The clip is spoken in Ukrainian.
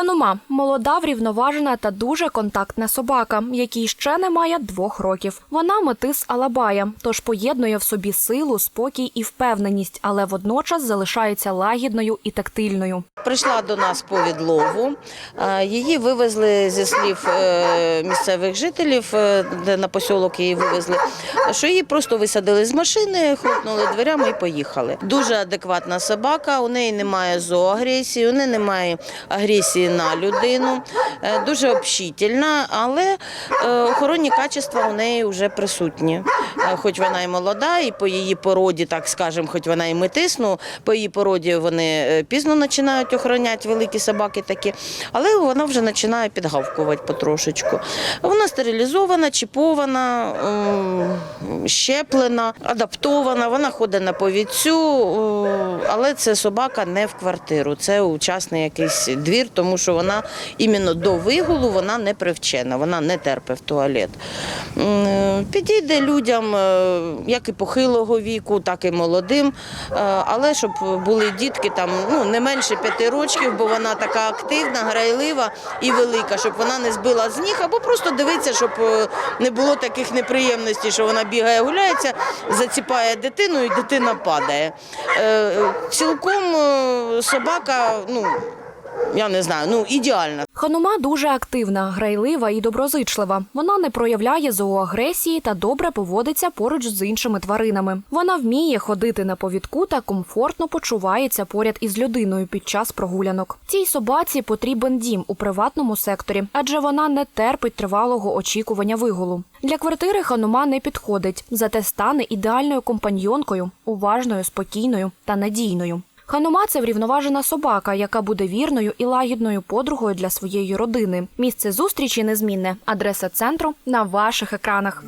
Ханума молода, врівноважена та дуже контактна собака, якій ще немає двох років. Вона метис Алабая, тож поєднує в собі силу, спокій і впевненість, але водночас залишається лагідною і тактильною. Прийшла до нас по відлову. Е, Її вивезли зі слів е, місцевих жителів, е, де на посілок її вивезли, що її просто висадили з машини, хлопнули дверями і поїхали. Дуже адекватна собака, у неї немає зооагресії, у неї немає агресії на людину, е, дуже общительна, але е, охоронні качества у неї вже присутні. Хоч вона і молода, і по її породі, так скажемо, хоч вона і метисну, по її породі вони е, пізно починають охороняти великі собаки такі, але вона вже починає підгавкувати потрошечку. Вона стерилізована, чіпована, щеплена, адаптована, вона ходить на повідцю, е, але це собака не в квартиру, це у частний якийсь двір, тому що вона іменно до вигулу вона не привчена, вона не терпить в туалет. Е, Підійде людям е, як і похилого віку, так і молодим, е, але щоб були дітки там ну, не менше п'яти років, бо вона така активна, грайлива і велика, щоб вона не збила з ніг, або просто дивитися, щоб е, не було таких неприємностей, що вона бігає, гуляється, заціпає дитину і дитина падає. Цілком собака, ну я не знаю, ну ідеальна. Ханума дуже активна, грайлива і доброзичлива. Вона не проявляє зооагресії та добре поводиться поруч з іншими тваринами. Вона вміє ходити на повідку та комфортно почувається поряд із людиною під час прогулянок. Цій собаці потрібен дім у приватному секторі, адже вона не терпить тривалого очікування вигулу. Для квартири ханума не підходить, зате стане ідеальною компаньйонкою, уважною, спокійною та надійною. Ханума це врівноважена собака, яка буде вірною і лагідною подругою для своєї родини. Місце зустрічі незмінне. Адреса центру на ваших екранах.